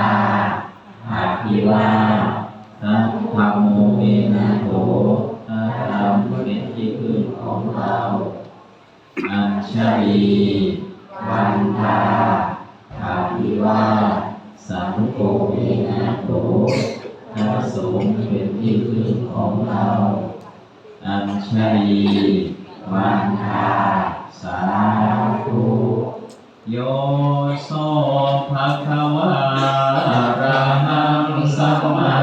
าอาภิวานะธรรมโมเมนะโถนะธรรมเป็นที่พึ่งของเราอัญชลีวันทาอาภิวาสังโฆเมนะโถพระสงฆ์เป็นที่พึ่งของเราอัญชลีวันทาสาธุ โยโสภะคะวาอะระหังสัมมา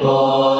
ภิ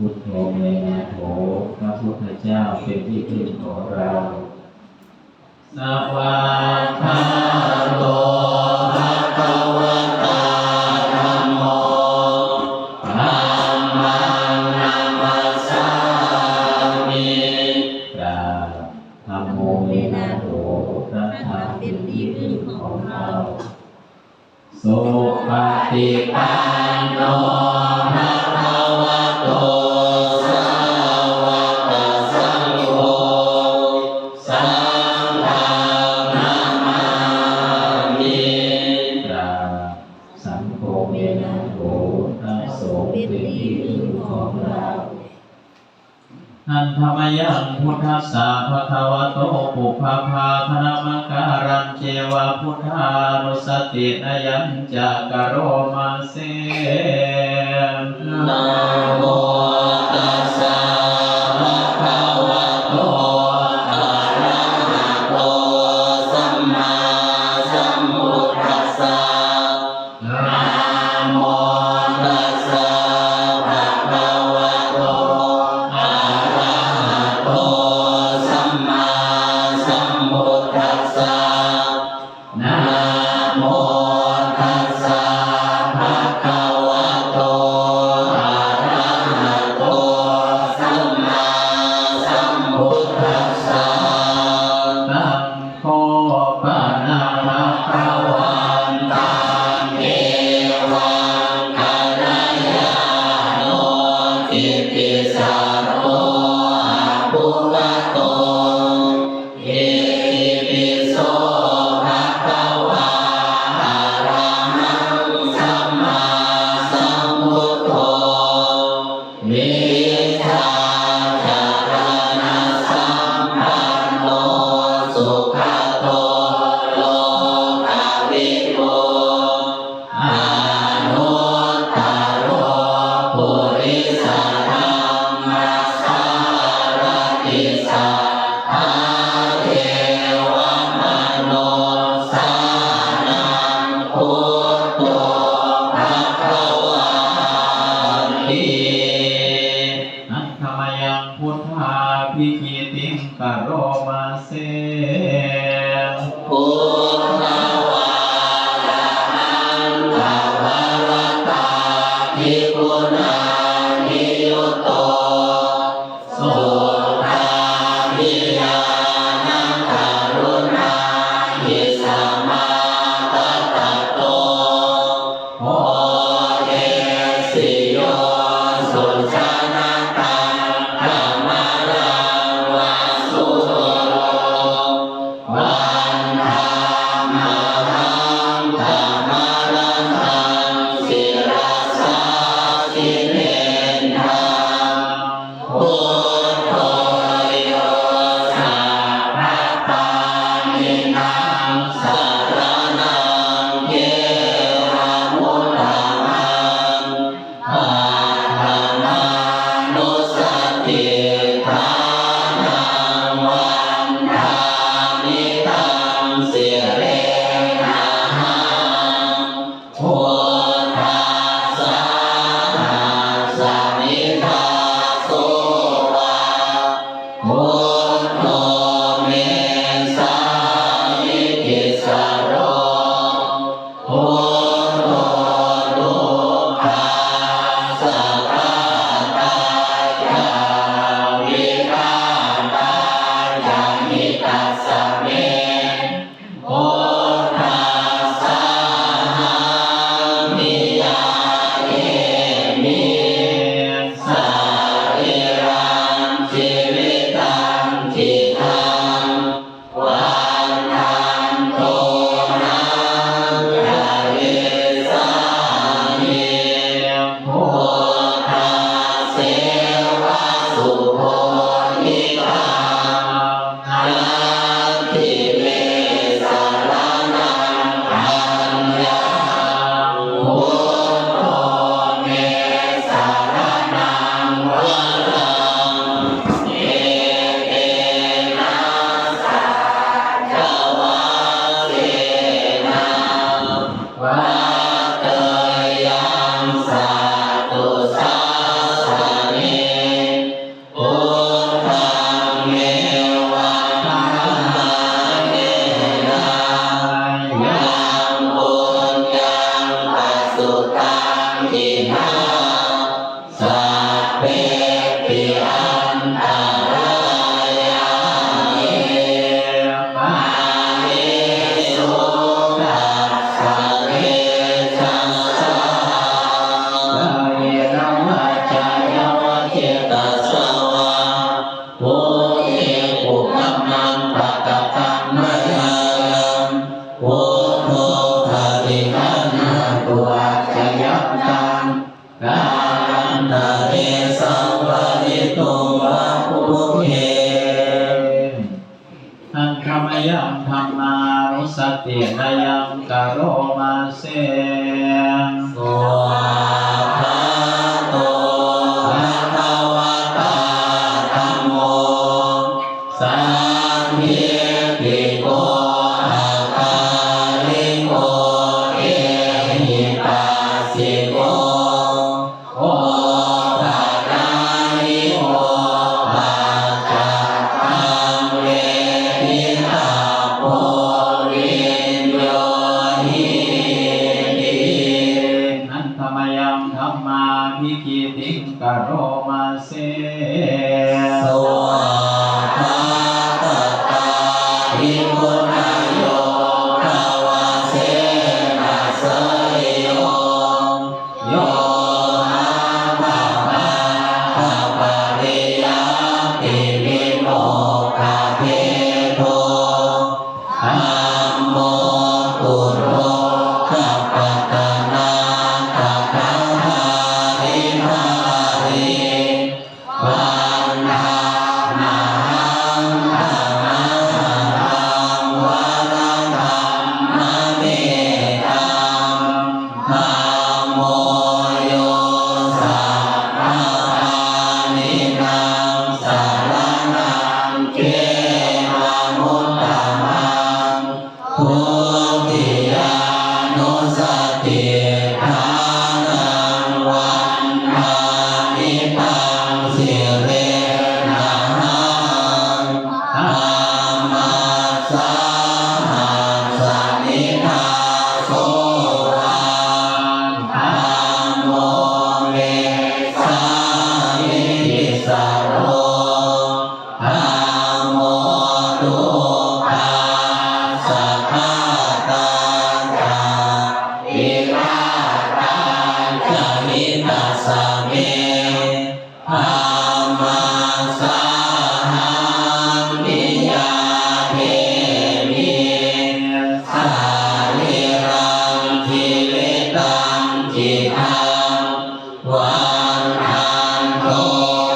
พุทโธเมนะโถพระพุทธเจ้าเป็นที่พึ่งของเราสวากขาโตภะคะวะตาธัมโมธัมมังนัมมัสสามิกราบธัมโมเมนะโถพระธรรมเป็นที่พึ่งของเราสุปฏิปันโนภะ เป็นที่พึ่งของเราอันธรรมยังพุทธัสสะภะคะวะโตปุพพาภาคณมการันเจวะพุทธานุสตินยัญจักโรมาเสนา 여호와.